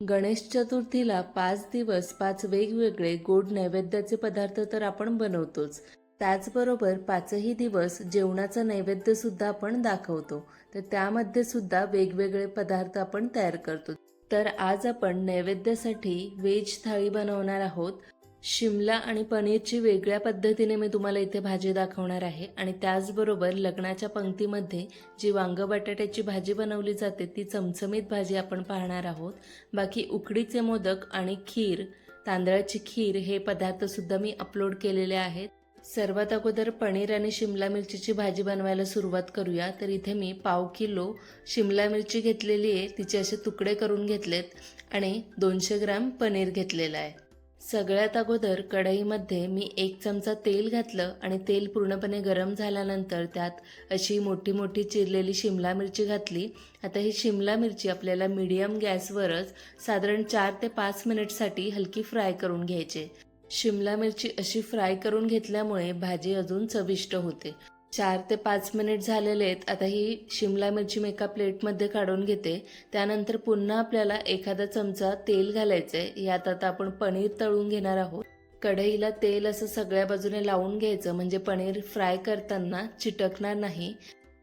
गणेश चतुर्थीला पाच दिवस पाच वेगवेगळे गोड नैवेद्याचे पदार्थ तर आपण बनवतोच. त्याचबरोबर पाचही दिवस जेवणाचं नैवेद्य सुद्धा आपण दाखवतो. तर त्यामध्ये सुद्धा वेगवेगळे पदार्थ आपण तयार करतो. तर आज आपण नैवेद्यासाठी व्हेज थाळी बनवणार आहोत. शिमला आणि पनीरची वेगळ्या पद्धतीने मी तुम्हाला इथे भाजी दाखवणार आहे. आणि त्याचबरोबर लग्नाच्या पंक्तीमध्ये जी वांगं बटाट्याची भाजी बनवली जाते ती चमचमीत भाजी आपण पाहणार आहोत. बाकी उकडीचे मोदक आणि खीर तांदळाची खीर हे पदार्थसुद्धा मी अपलोड केलेले आहेत. सर्वात अगोदर पनीर आणि शिमला मिरचीची भाजी बनवायला सुरुवात करूया. तर इथे मी पाव किलो शिमला मिरची घेतलेली आहे. तिचे असे तुकडे करून घेतलेत आणि दोनशे ग्राम पनीर घेतलेलं आहे. सगळ्यात अगोदर कढईमध्ये मी एक चमचा तेल घातलं आणि तेल पूर्णपणे गरम झाल्यानंतर त्यात अशी मोठी मोठी चिरलेली शिमला मिरची घातली. आता ही शिमला मिरची आपल्याला मीडियम गॅसवरच साधारण चार ते पाच मिनिटसाठी हलकी फ्राय करून घ्यायचे. शिमला मिरची अशी फ्राय करून घेतल्यामुळे भाजी अजून चविष्ट होते. चार ते पाच मिनिट झालेले आहेत. आता ही शिमला मिरची मी एका प्लेटमध्ये काढून घेते. त्यानंतर पुन्हा आपल्याला एखादा चमचा तेल घालायचं आहे यात आता आपण पनीर तळून घेणार आहोत. कढईला तेल असं सगळ्या बाजूने लावून घ्यायचं. म्हणजे पनीर फ्राय करताना चिटकणार नाही.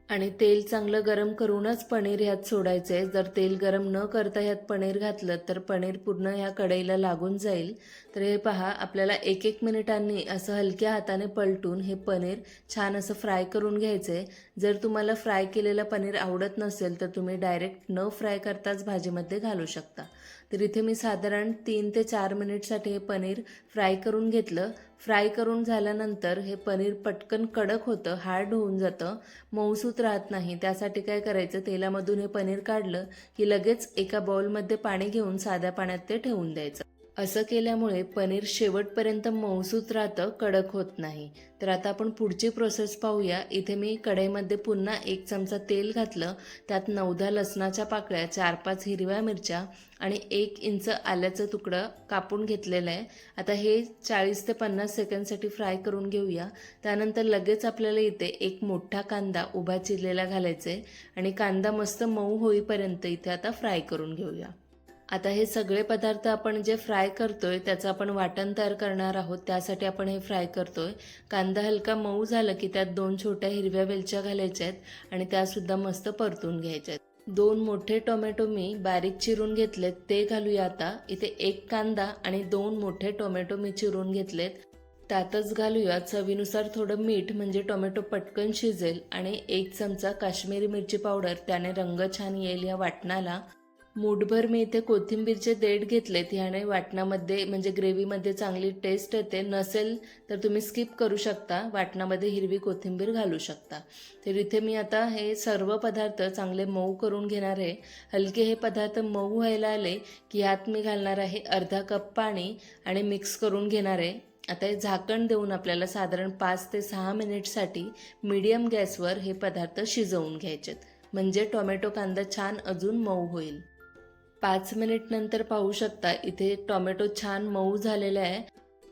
आणि तेल चांगलं गरम करूनच पनीर ह्यात सोडायचं आहे जर तेल गरम न करता ह्यात पनीर घातलं तर पनीर पूर्ण ह्या कढईला लागून जाईल. तर हे पहा आपल्याला एक एक मिनिटांनी असं हलक्या हाताने पलटून हे पनीर छान असं फ्राय करून घ्यायचं आहे जर तुम्हाला फ्राय केलेलं पनीर आवडत नसेल तर तुम्ही डायरेक्ट न फ्राय करताच भाजीमध्ये घालू शकता. तर इथे मी साधारण तीन ते चार मिनिटसाठी हे पनीर फ्राय करून घेतलं. फ्राय करून झाल्यानंतर हे पनीर पटकन कडक होतं हार्ड होऊन जातं मऊसूत राहत नाही. त्यासाठी काय करायचं तेलामधून हे पनीर काढलं की लगेच एका बाउलमध्ये पाणी घेऊन साध्या पाण्यात ते ठेवून द्यायचं. असं केल्यामुळे पनीर शेवटपर्यंत मऊसूत राहतं कडक होत नाही. तर आता आपण पुढची प्रोसेस पाहूया. इथे मी कढईमध्ये पुन्हा एक चमचा तेल घातलं. त्यात नवधा लसणाच्या पाकळ्या चार पाच हिरव्या मिरच्या आणि एक इंच आल्याचं तुकडं कापून घेतलेलं आहे. आता हे चाळीस ते पन्नास सेकंडसाठी फ्राय करून घेऊया. त्यानंतर लगेच आपल्याला इथे एक मोठा कांदा उभा चिरलेला घालायचा आहे आणि कांदा मस्त मऊ होईपर्यंत इथे आता फ्राय करून घेऊया. आता हे सगळे पदार्थ आपण जे फ्राय करतोय त्याचं आपण वाटण तयार करणार आहोत. त्यासाठी आपण हे फ्राय करतोय. कांदा हलका मऊ झाला की त्यात दोन छोट्या हिरव्या वेलच्या घालायच्या आहेत आणि त्यासुद्धा मस्त परतून घ्यायच्या आहेत. दोन मोठे टोमॅटो मी बारीक चिरून घेतलेत ते घालूया आता. इथे एक कांदा आणि दोन मोठे टोमॅटो मी चिरून घेतलेत. त्यातच घालूया चवीनुसार थोडं मीठ म्हणजे टोमॅटो पटकन शिजेल आणि एक चमचा काश्मीरी मिरची पावडर त्याने रंग छान येईल या वाटणाला. मूठभर मी इथे कोथिंबीरचे देठ घेतलेत ह्याने वाटणामध्ये म्हणजे ग्रेव्हीमध्ये चांगली टेस्ट येते. नसेल तर तुम्ही स्किप करू शकता. वाटणामध्ये हिरवी कोथिंबीर घालू शकता. तर इथे मी आता हे सर्व पदार्थ चांगले मऊ करून घेणार आहे. हलके हे पदार्थ मऊ व्हायला आले की ह्यात मी घालणार आहे अर्धा कप पाणी आणि मिक्स करून घेणार आहे. आता हे झाकण देऊन आपल्याला साधारण पाच ते सहा मिनिटसाठी मीडियम गॅसवर हे पदार्थ शिजवून घ्यायचेत. म्हणजे टोमॅटो कांदा छान अजून मऊ होईल. पाच मिनिट नंतर पाहू शकता. इथे टोमॅटो छान मऊ झालेला आहे.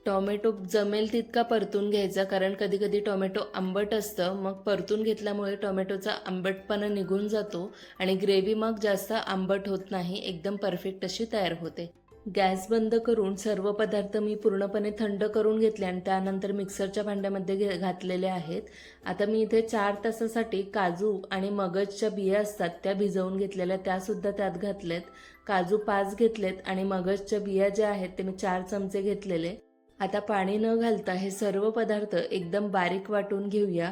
टोमॅटो जमेल तितका परतून घ्यायचा कारण कधी कधी टोमॅटो आंबट असतं. मग परतून घेतल्यामुळे टोमॅटोचा आंबटपणा निघून जातो आणि ग्रेव्ही मग जास्त आंबट होत नाही एकदम परफेक्ट अशी तयार होते. गॅस बंद करून सर्व पदार्थ मी पूर्णपणे थंड करून घेतले आणि त्यानंतर मिक्सरच्या भांड्यामध्ये घे घातलेले आहेत. आता मी इथे चार तासासाठी काजू आणि मगजच्या बिया असतात त्या भिजवून घेतलेल्या त्यासुद्धा त्यात घातलेत. काजू पाच घेतलेत आणि मगजच्या बिया ज्या आहेत ते मी चार चमचे घेतलेले. आता पाणी न घालता हे सर्व पदार्थ एकदम बारीक वाटून घेऊया.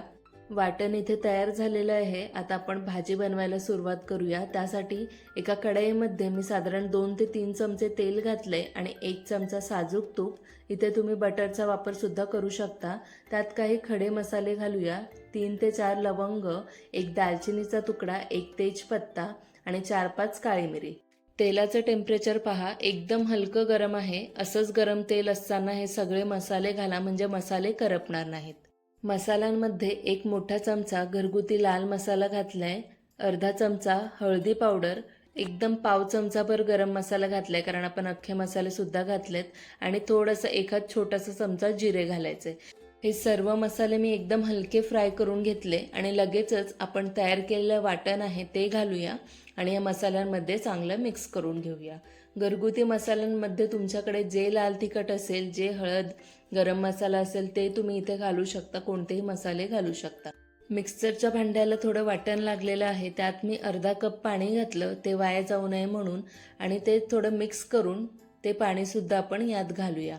वाटण इथे तयार झालेलं आहे. आता आपण भाजी बनवायला सुरुवात करूया. त्यासाठी एका कढईमध्ये मी साधारण दोन ते तीन चमचे तेल घातले आणि एक चमचा साजूक तूप. इथे तुम्ही बटरचा वापरसुद्धा करू शकता. त्यात काही खडे मसाले घालूया. तीन ते चार लवंग एक दालचिनीचा तुकडा एक तेजपत्ता आणि चार पाच काळी मिरी. तेलाचं टेम्परेचर पहा. एकदम हलकं गरम आहे. असंच गरम तेल असताना हे सगळे मसाले घाला. म्हणजे मसाले करपणार नाहीत. मसाल्यांमध्ये एक मोठा चमचा घरगुती लाल मसाला घातलाय अर्धा चमचा हळदी पावडर एकदम पाव चमचाभर गरम मसाला घातलाय कारण आपण अख्खे मसाले सुद्धा घातलेत आणि थोडंसं एखाद छोटासा चमचा जिरे घालायचे हे सर्व मसाले मी एकदम हलके फ्राय करून घेतले आणि लगेचच आपण तयार केलेलं वाटण आहे ते घालूया आणि या मसाल्यांमध्ये चांगलं मिक्स करून घेऊया. घरगुती मसाल्यांमध्ये तुमच्याकडे जे लाल तिखट असेल जे हळद गरम मसाला असेल ते तुम्ही इथे घालू शकता कोणतेही मसाले घालू शकता. मिक्सरच्या भांड्याला थोडं वाटण लागलेलं आहे त्यात मी अर्धा कप पाणी घातलं ते वाया जाऊ नये म्हणून आणि ते थोडं मिक्स करून ते पाणीसुद्धा आपण यात घालूया.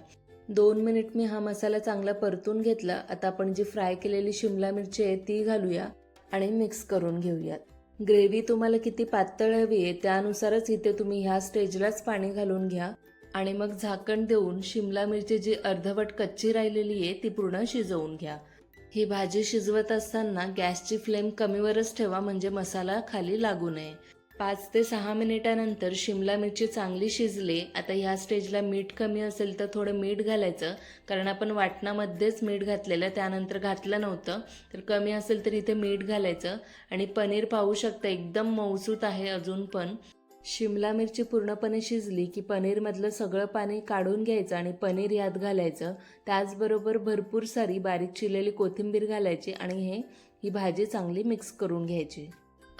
दोन मिनिट मी हा मसाला चांगला परतून घेतला आता आपण जी फ्राय केलेली शिमला मिरची आहे ती घालूया आणि मिक्स करून घेऊयात. ग्रेव्ही तुम्हाला किती पातळ हवी आहे त्यानुसारच इथे तुम्ही ह्या स्टेजलाच पाणी घालून घ्या. आणि मग झाकण देऊन शिमला मिरची जी अर्धवट कच्ची राहिलेली आहे ती पूर्ण शिजवून घ्या. ही भाजी शिजवत असताना गॅसची फ्लेम कमीवरच ठेवा म्हणजे मसाला खाली लागू नये. पाच ते सहा मिनिटानंतर शिमला मिरची चांगली शिजली. आता ह्या स्टेजला मीठ कमी असेल तर थोडं मीठ घालायचं कारण आपण वाटणामध्येच मीठ घातलेलं त्यानंतर घातलं नव्हतं तर कमी असेल तर इथे मीठ घालायचं. आणि पनीर पाहू शकता एकदम मौसूत आहे अजून पण. शिमला मिरची पूर्णपणे शिजली की पनीरमधलं सगळं पाणी काढून घ्यायचं आणि पनीर यात घालायचं. त्याचबरोबर भरपूर सारी बारीक चिरलेली कोथिंबीर घालायची आणि हे ही भाजी चांगली मिक्स करून घ्यायची.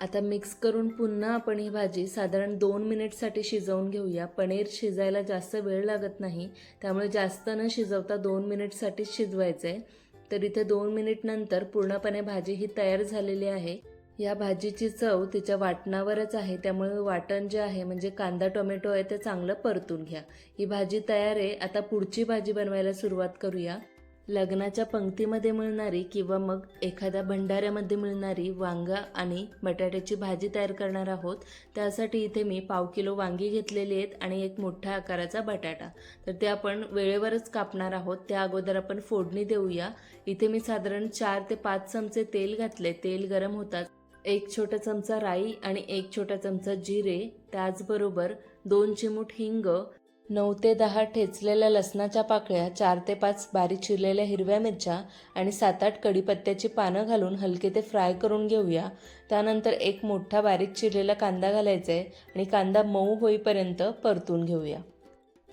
आता मिक्स करून पुन्हा आपण ही भाजी साधारण दोन मिनिटसाठी शिजवून घेऊया. पनीर शिजायला जास्त वेळ लागत नाही त्यामुळे जास्त न शिजवता दोन मिनिटसाठीच शिजवायचं आहे तर इथे दोन मिनिटनंतर पूर्णपणे भाजी ही तयार झालेली आहे. या भाजीची चव तिच्या वाटणावरच आहे. त्यामुळे वाटण जे आहे म्हणजे कांदा टोमॅटो आहे ते चांगलं परतून घ्या. ही भाजी तयार आहे. आता पुढची भाजी बनवायला सुरुवात करूया. लग्नाच्या पंक्तीमध्ये मिळणारी किंवा मग एखाद्या भंडाऱ्यामध्ये मिळणारी वांगा आणि बटाट्याची भाजी तयार करणार आहोत. त्यासाठी इथे मी पाव किलो वांगी घेतलेली आहेत आणि एक मोठ्या आकाराचा बटाटा. तर ते आपण वेळेवरच कापणार आहोत. त्या अगोदर आपण फोडणी देऊया. इथे मी साधारण चार ते पाच चमचे तेल घातले तेल गरम होतात एक छोटा चमचा राई आणि एक छोटा चमचा जिरे त्याचबरोबर दोन चिमूट हिंग नऊ ते दहा ठेचलेल्या लसणाच्या पाकळ्या चार ते पाच बारीक चिरलेल्या हिरव्या मिरच्या आणि सात आठ कढीपत्त्याची पानं घालून हलके ते फ्राय करून घेऊया. त्यानंतर एक मोठा बारीक चिरलेला कांदा घालायचा आहे आणि कांदा मऊ होईपर्यंत परतून घेऊया.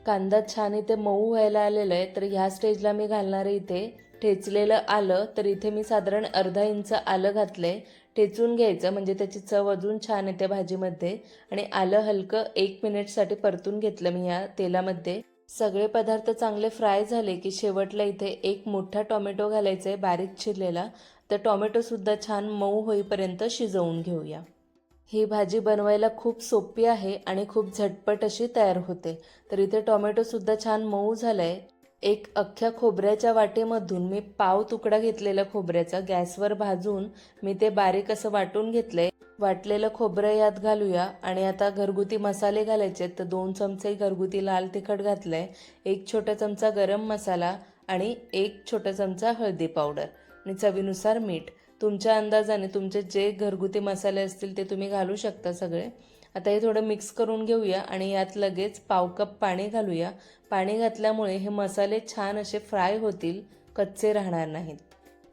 कांदा छान इथे मऊ व्हायला आलेला आहे तर ह्या स्टेजला मी घालणार आहे इथे. ठेचलेलं आलं तर इथे मी साधारण अर्धा इंच आलं घातलं आहे ठेचून घ्यायचं म्हणजे त्याची चव अजून छान येते भाजीमध्ये. आणि आलं हलकं एक मिनिटसाठी परतून घेतलं मी या तेलामध्ये. सगळे पदार्थ चांगले फ्राय झाले की शेवटला इथे एक मोठा टोमॅटो घालायचा आहे बारीक चिरलेला. तर टोमॅटोसुद्धा छान मऊ होईपर्यंत शिजवून घेऊया. ही भाजी बनवायला खूप सोपी आहे आणि खूप झटपट अशी तयार होते. तर इथे टोमॅटोसुद्धा छान मऊ झाला आहे एक अख्ख्या खोबऱ्याच्या वाटेमधून मी पाव तुकडा घेतलेला खोबऱ्याचा गॅसवर भाजून मी ते बारीक असं वाटून घेतलंय वाटलेलं खोबरं यात घालूया. आणि आता घरगुती मसाले घालायचे तर दोन चमचे घरगुती लाल तिखट घातलंय. एक छोटा चमचा गरम मसाला आणि एक छोटा चमचा हळदी पावडर. आणि चवीनुसार मीठ. तुमच्या अंदाजाने तुमचे जे घरगुती मसाले असतील ते तुम्ही घालू शकता सगळे. आता हे थोडं मिक्स करून घेऊया आणि यात लगेच पाव कप पाणी घालूया. पाणी घातल्यामुळे हे मसाले छान असे फ्राय होतील कच्चे राहणार नाहीत.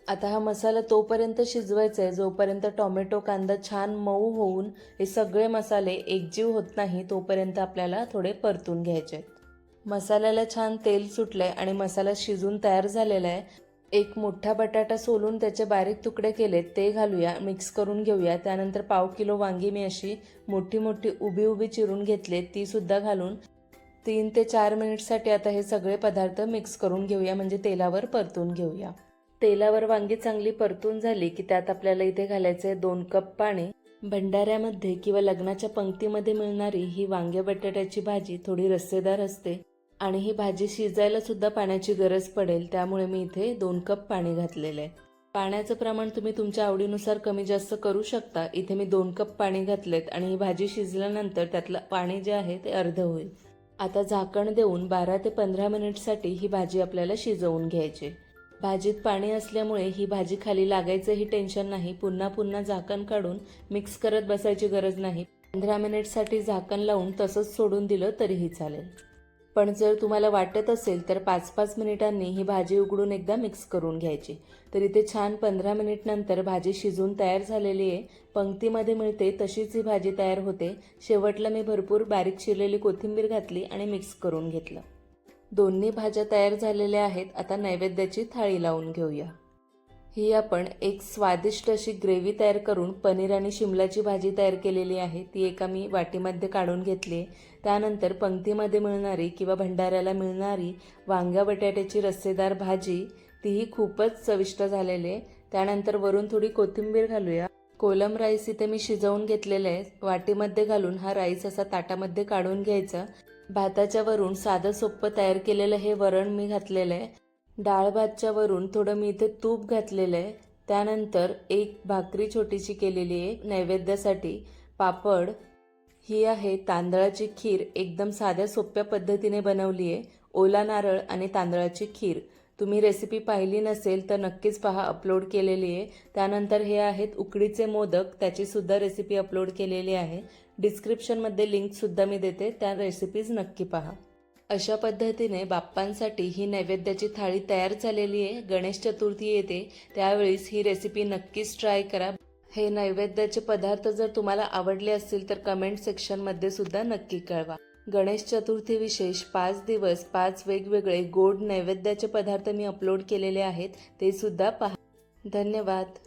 आता हा मसाला तोपर्यंत शिजवायचा आहे जोपर्यंत टोमॅटो कांदा छान मऊ होऊन हे सगळे मसाले एकजीव होत नाही तोपर्यंत आपल्याला थोडे परतून घ्यायचे आहेत मसाल्याला छान तेल सुटलं आहे आणि मसाला शिजून तयार झालेला आहे एक मोठा बटाटा सोलून त्याचे बारीक तुकडे केलेत ते घालूया मिक्स करून घेऊया. त्यानंतर पाव किलो वांगी मी अशी मोठी मोठी उभी उभी चिरून घेतलेत ती सुद्धा घालून तीन ते चार मिनिटसाठी आता हे सगळे पदार्थ मिक्स करून घेऊया म्हणजे तेलावर परतून घेऊया. तेलावर वांगी चांगली परतून झाली की त्यात आपल्याला इथे घालायचं आहे दोन कप पाणी. भंडाऱ्यामध्ये किंवा लग्नाच्या पंक्तीमध्ये मिळणारी ही वांगे बटाट्याची भाजी थोडी रस्सेदार असते. आणि ही भाजी शिजायला सुद्धा पाण्याची गरज पडेल त्यामुळे मी इथे दोन कप पाणी घातलेलं आहे. पाण्याचं प्रमाण तुम्ही तुमच्या आवडीनुसार कमी जास्त करू शकता. इथे मी दोन कप पाणी घातलेत आणि ही भाजी शिजल्यानंतर त्यातलं पाणी जे आहे ते अर्ध होईल. आता झाकण देऊन बारा ते पंधरा मिनिटसाठी ही भाजी आपल्याला शिजवून घ्यायची. भाजीत पाणी असल्यामुळे ही भाजी खाली लागायचंही टेन्शन नाही. पुन्हा पुन्हा झाकण काढून मिक्स करत बसायची गरज नाही. पंधरा मिनिटसाठी झाकण लावून तसंच सोडून दिलं तरीही चालेल. पण जर तुम्हाला वाटत असेल तर पाच पाच मिनिटांनी ही भाजी उघडून एकदा मिक्स करून घ्यायची. तर इथे छान पंधरा मिनिटनंतर भाजी शिजून तयार झालेली आहे. पंक्तीमध्ये मिळते तशीच ही भाजी तयार होते. शेवटला मी भरपूर बारीक चिरलेली कोथिंबीर घातली आणि मिक्स करून घेतलं. दोन्ही भाज्या तयार झालेल्या आहेत. आता नैवेद्याची थाळी लावून घेऊया. ही आपण एक स्वादिष्ट अशी ग्रेव्ही तयार करून पनीर आणि शिमलाची भाजी तयार केलेली आहे. ती एका मी वाटीमध्ये काढून घेतली. आहे त्यानंतर पंक्तीमध्ये मिळणारी किंवा भंडाऱ्याला मिळणारी वांग्या बटाट्याची रस्सेदार भाजी तीही खूपच चविष्ट झालेली आहे. त्यानंतर वरून थोडी कोथिंबीर घालूया. कोलम राईस इथे मी शिजवून घेतलेलं आहे. वाटीमध्ये घालून हा राईस असा ताटामध्ये काढून घ्यायचा. भाताच्या वरून साधं सोप्पं तयार केलेलं हे वरण मी घातलेलं आहे. डाळ भातच्या वरून थोडं मी इथे तूप घातलेलं आहे. त्यानंतर एक भाकरी छोटीशी केलेली आहे. नैवेद्यासाठी पापड. ही आहे तांदळाची खीर. एकदम साध्या सोप्या पद्धतीने बनवली आहे. ओला नारळ आणि तांदळाची खीर. तुम्ही रेसिपी पाहिली नसेल तर नक्कीच पहा. अपलोड केलेली आहे. त्यानंतर हे आहेत उकडीचे मोदक. त्याचीसुद्धा रेसिपी अपलोड केलेली आहे. डिस्क्रिप्शनमध्ये लिंकसुद्धा मी देते. त्या रेसिपीज नक्की पहा. अशा पद्धतीने बाप्पांसाठी ही नैवेद्याची थाळी तयार झालेली आहे. गणेश चतुर्थी येते त्यावेळेस ही रेसिपी नक्कीच ट्राय करा. हे नैवेद्याचे पदार्थ जर तुम्हाला आवडले असतील तर कमेंट सेक्शनमध्ये सुद्धा नक्की कळवा. गणेश चतुर्थी विशेष पाच दिवस पाच वेगवेगळे गोड नैवेद्याचे पदार्थ मी अपलोड केलेले आहेत ते सुद्धा पहा. धन्यवाद.